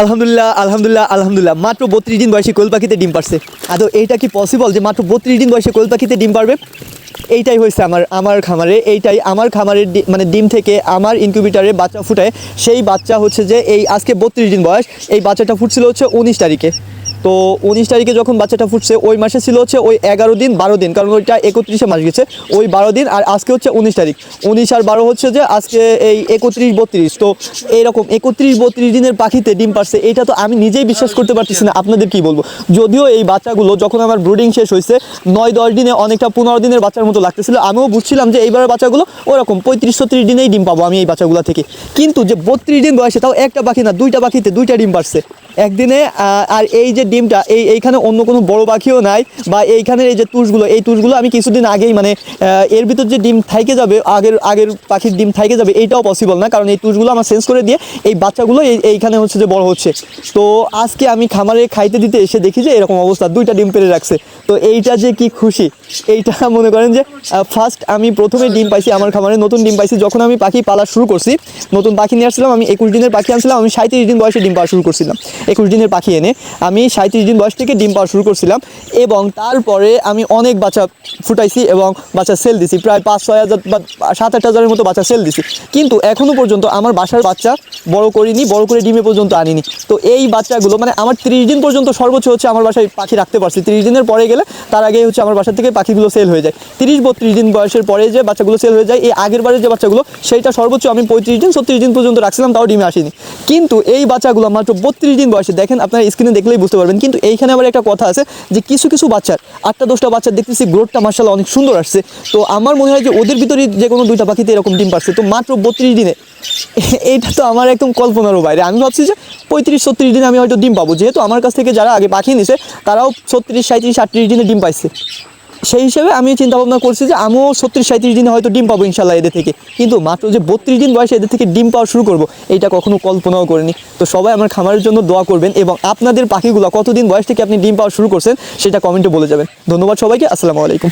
আলহামদুলিল্লাহ আলহামদুলিল্লাহ আলহামদুলিল্লাহ। মাত্র বত্রিশ দিন বয়সে কোয়েল পাখিতে ডিম পারছে। আদৌ এইটা কি পসিবল যে মাত্র বত্রিশ দিন বয়সে কোয়েল পাখিতে ডিম পারবে? এইটাই হয়েছে আমার আমার খামারে, এইটাই আমার খামারের মানে ডিম থেকে আমার ইনকিউবেটারে বাচ্চা ফুটায়। সেই বাচ্চা হচ্ছে যে এই আজকে বত্রিশ দিন বয়স, এই বাচ্চাটা ফুটছিল হচ্ছে উনিশ তারিখে। তো উনিশ তারিখে যখন বাচ্চাটা ফুটছে, ওই মাসে ছিল হচ্ছে ওই এগারো দিন, বারো দিন, কারণ ওইটা একত্রিশে মাস গেছে। ওই বারো দিন আর আজকে হচ্ছে উনিশ তারিখ। উনিশ আর বারো হচ্ছে যে আজকে এই একত্রিশ বত্রিশ। তো এইরকম একত্রিশ বত্রিশ দিনের পাখিতে ডিম পারছে এটা তো আমি নিজেই বিশ্বাস করতে পারতেছি না। আপনাদের কি বলব? যদিও এই বাচ্চাগুলো যখন আমার ব্রুডিং শেষ হয়েছে, নয় দশ দিনে, অনেকটা পনেরো দিনের বাচ্চার মতো লাগতেছিল। আমিও বুঝছিলাম যে এইবারের বাচ্চাগুলো ওরকম পঁয়ত্রিশ ছত্রিশ দিনেই ডিম পাবো আমি এই বাচ্চাগুলো থেকে। কিন্তু যে বত্রিশ দিন বয়সে তাও একটা পাখি না, দুইটা পাখিতে দুইটা ডিম পারছে একদিনে আর এই যে ডিমটা, এই এইখানে অন্য কোনো বড় পাখিও নাই বা এইখানের এই যে তুষগুলো, এই তুষগুলো আমি কিছুদিন আগেই মানে এর ভিতর যে ডিম থাইকে যাবে, আগের আগের পাখির ডিম থাইকে যাবে, এইটাও পসিবল না। কারণ এই তুষগুলো আমার সেন্স করে দিয়ে এই বাচ্চাগুলো এই, এইখানে হচ্ছে যে বড় হচ্ছে। তো আজকে আমি খামারে খাইতে দিতে এসে দেখি যে এরকম অবস্থা, দুইটা ডিম পেরে রাখছে। তো এইটা যে কি খুশি, এইটা মনে করেন যে ফার্স্ট আমি প্রথমে ডিম পাইছি আমার খামারে, নতুন ডিম পাইছি। যখন আমি পাখি পালা শুরু করছি, নতুন পাখি নিয়ে আসছিলাম, আমি একুশ দিনের পাখি আনছিলাম, আমি সাঁত্রিশ দিন বয়সে ডিম পাওয়া শুরু করছিলাম। একুশ দিনের পাখি এনে, আমি সাঁত্রিশ দিন বয়স থেকে ডিম পাওয়া শুরু করছিলাম এবং তারপরে আমি অনেক বাচ্চা ফুটাইছি এবং বাচ্চা সেল দিছি। প্রায় পাঁচ, ছয় হাজার বা সাত, আট হাজারের মতো বাচ্চা সেল দিছি। কিন্তু এখনও পর্যন্ত আমার বাসার বাচ্চা বড় করিনি, বড় করে ডিমে পর্যন্ত আনিনি। তো এই বাচ্চাগুলো মানে আমার তিরিশ দিন পর্যন্ত সর্বোচ্চ হচ্ছে আমার বাসায় পাখি রাখতে পারছি। তিরিশ দিনের পরে গেলে তার আগে হচ্ছে আমার বাসা থেকে পাখিগুলো সেল হয়ে যায়। তিরিশ, বত্রিশ দিন বয়সের পরে যে বাচ্চাগুলো সেল হয়ে যায়, এই আগের বারের যে বাচ্চাগুলো, সেইটা সর্বোচ্চ আমি পঁয়ত্রিশ দিন, ছত্রিশ দিন পর্যন্ত রাখছিলাম, তাও ডিমে আসেনি। কিন্তু এই বাচ্চাগুলো মাত্র বত্রিশ দিন বয়সে, দেখেন আপনারা স্ক্রিনে দেখলেই বুঝতে পারবেন। কিন্তু এইখানে আবার একটা কথা আছে যে কিছু কিছু বাচ্চার, আটটা দশটা বাচ্চার দেখতেছি গ্রোথটা মার্শাল অনেক সুন্দর আসছে। তো আমার মনে হয় যে ওদের ভিতরে যে কোনো দুইটা পাখিতে এরকম ডিম পাচ্ছে তো মাত্র বত্রিশ দিনে, এইটা তো আমার একদম কল্পনারও বাইরে। আমি ভাবছি যে পঁয়ত্রিশ ছত্রিশ দিনে আমি হয়তো ডিম পাবো। যেহেতু আমার কাছ থেকে যারা আগে পাখি নিছে, তারাও ছত্রিশ সাঁত্রিশ আটত্রিশ দিনে ডিম পাইছে। সেই হিসেবে আমি চিন্তা ভাবনা করছি যে আমিও ছত্রিশ সাঁত্রিশ দিনে হয়তো ডিম পাবো ইনশাল্লাহ এদের থেকে। কিন্তু মাত্র যে বত্রিশ দিন বয়সে এদের থেকে ডিম পাওয়া শুরু করব, এটা কখনো কল্পনাও করিনি। তো সবাই আমার খামারের জন্য দোয়া করবেন এবং আপনাদের পাখিগুলো কতদিন বয়স থেকে আপনি ডিম পাওয়া শুরু করছেন, সেটা কমেন্টে বলে যাবেন। ধন্যবাদ সবাইকে, আসসালামু আলাইকুম।